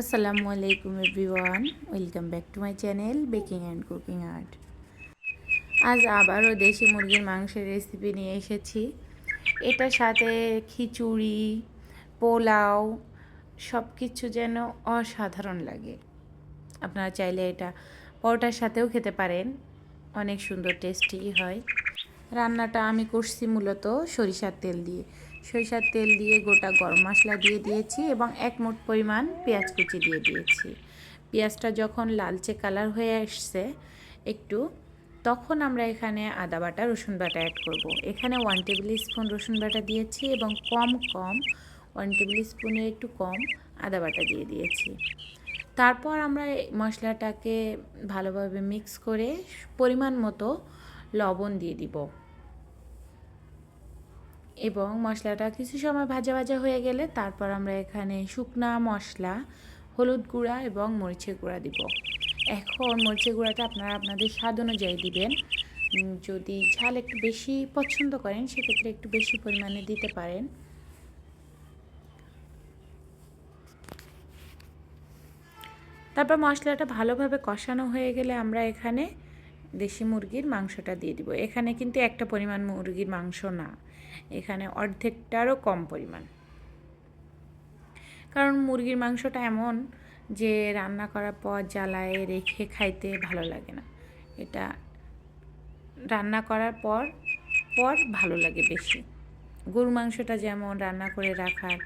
আসসালামু আলাইকুম everyone welcome back to my channel baking and cooking art আজ আবারও দেশি মুরগির মাংসের রেসিপি নিয়ে এসেছি। এটার সাথে খিচুড়ি, পোলাও সব কিছু যেন অসাধারণ লাগে। আপনারা চাইলে এটা পরোটার সাথেও খেতে পারেন। অনেক সুন্দর টেস্টি হয়। রান্নাটা আমি করছি মূলত সরিষার তেল দিয়ে। সরিষার তেল দিয়ে গোটা গরম মশলা দিয়ে দিয়েছি এবং এক মুঠ পরিমাণ পেঁয়াজ কুচি দিয়ে দিয়েছি। পেঁয়াজটা যখন লালচে কালার হয়ে আসছে একটু, তখন আমরা এখানে আদা বাটা, রসুন বাটা অ্যাড করব। এখানে ওয়ান টেবিল স্পুন রসুন বাটা দিয়েছি এবং কম কম ওয়ান টেবিল স্পুনের একটু কম আদা বাটা দিয়ে দিয়েছি। তারপর আমরা মশলাটাকে ভালোভাবে মিক্স করে পরিমাণ মতো লবণ দিয়ে দিব। এবং মশলাটা কিছু সময় ভাজা ভাজা হয়ে গেলে তারপর আমরা এখানে শুকনা মশলা, হলুদ গুঁড়া এবং মরিচের গুঁড়া দিব। এখন মরিচের গুঁড়াটা আপনারা আপনাদের স্বাদ অনুযায়ী দিবেন। যদি ঝাল একটু বেশি পছন্দ করেন, সেক্ষেত্রে একটু বেশি পরিমাণে দিতে পারেন। তারপর মশলাটা ভালোভাবে কষানো হয়ে গেলে আমরা এখানে দেশি মুরগির মাংসটা দিয়ে দিব। এখানে কিন্তু একটা পরিমাণ মুরগির মাংস না। এখানে অর্ধেকটারও কম পরিমাণ। কারণ মুরগির মাংসটা এমন যে রান্না করার পর জ্বালায়, রেখে খাইতে ভালো লাগে না। এটা রান্না করার পর পর ভালো লাগে বেশি। গরু মাংসটা যেমন রান্না করে রাখার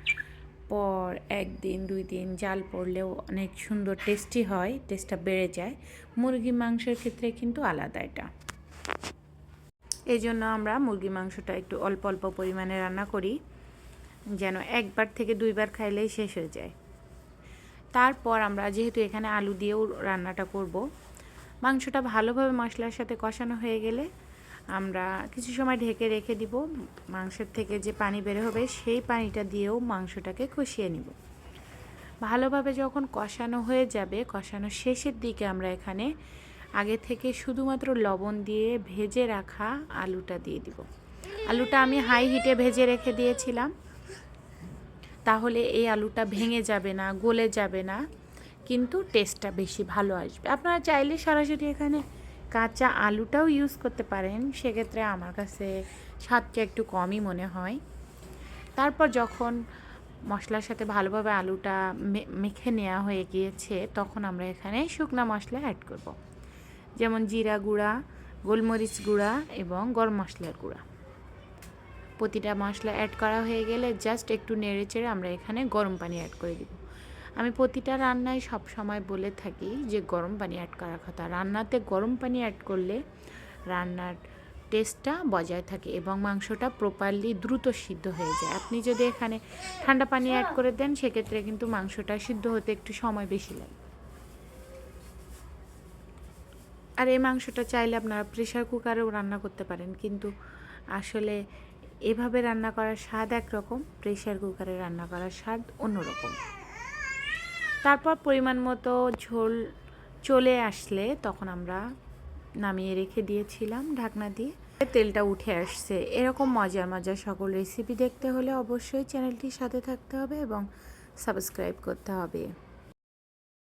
পর একদিন দুই দিন জাল পড়লেও অনেক সুন্দর টেস্টি হয় টেস্টটা বেড়ে যায়। মুরগি মাংসের ক্ষেত্রে কিন্তু আলাদা এটা। এই জন্য আমরা মুরগি মাংসটা একটু অল্প অল্প পরিমাণে রান্না করি, যেন একবার থেকে দুইবার খাইলেই শেষ হয়ে যায়। তারপর আমরা যেহেতু এখানে আলু দিয়েও রান্নাটা করব, মাংসটা ভালোভাবে মশলার সাথে কষানো হয়ে গেলে আমরা কিছু সময় ঢেকে রেখে দিব, মাংসের থেকে যে পানি বের হবে সেই পানিটা দিয়েও মাংসটাকে কষিয়ে নিব। ভালোভাবে যখন কষানো হয়ে যাবে কষানো শেষের দিকে আমরা এখানে আগে থেকে শুধুমাত্র লবণ দিয়ে ভেজে রাখা আলুটা দিয়ে দিব। আলুটা আমি হাই হিটে ভেজে রেখে দিয়েছিলাম। তাহলে এই আলুটা ভেঙে যাবে না, গলে যাবে না, কিন্তু টেস্টটা বেশি ভালো আসবে। আপনারা চাইলে সরাসরি এখানে কাঁচা আলুটাও ইউজ করতে পারেন, সেক্ষেত্রে আমার কাছে স্বাদটা একটু কমই মনে হয়। তারপর যখন মশলার সাথে ভালোভাবে আলুটা মেখে নেওয়া হয়ে গিয়েছে, তখন আমরা এখানে শুকনা মশলা অ্যাড করব। যেমন জিরা গুঁড়া, গোলমরিচ গুঁড়া এবং গরম মশলার গুঁড়া। প্রতিটা মশলা অ্যাড করা হয়ে গেলে জাস্ট একটু নেড়ে চেড়ে আমরা এখানে গরম পানি অ্যাড করে দিব। আমি প্রতিটা রান্নায় সব সময় বলে থাকি যে গরম পানি অ্যাড করার কথা। রান্নাতে গরম পানি অ্যাড করলে রান্নার টেস্টটা বজায় থাকে এবং মাংসটা প্রপারলি দ্রুত সিদ্ধ হয়ে যায়। আপনি যদি এখানে ঠান্ডা পানি অ্যাড করে দেন, সেক্ষেত্রে কিন্তু মাংসটা সিদ্ধ হতে একটু সময় বেশি লাগে। আর এই মাংসটা চাইলে আপনারা প্রেশার কুকারেও রান্না করতে পারেন, কিন্তু আসলে এভাবে রান্না করার স্বাদ একরকম প্রেশার কুকারে রান্না করার স্বাদ অন্যরকম। তারপর পরিমাণ মতো ঝোল চলে আসলে তখন আমরা নামিয়ে রেখে দিয়েছিলাম ঢাকনা দিয়ে। তেলটা উঠে আসছে। এরকম মজার মজার সকল রেসিপি দেখতে হলে অবশ্যই চ্যানেলটির সাথে থাকতে হবে এবং সাবস্ক্রাইব করতে হবে।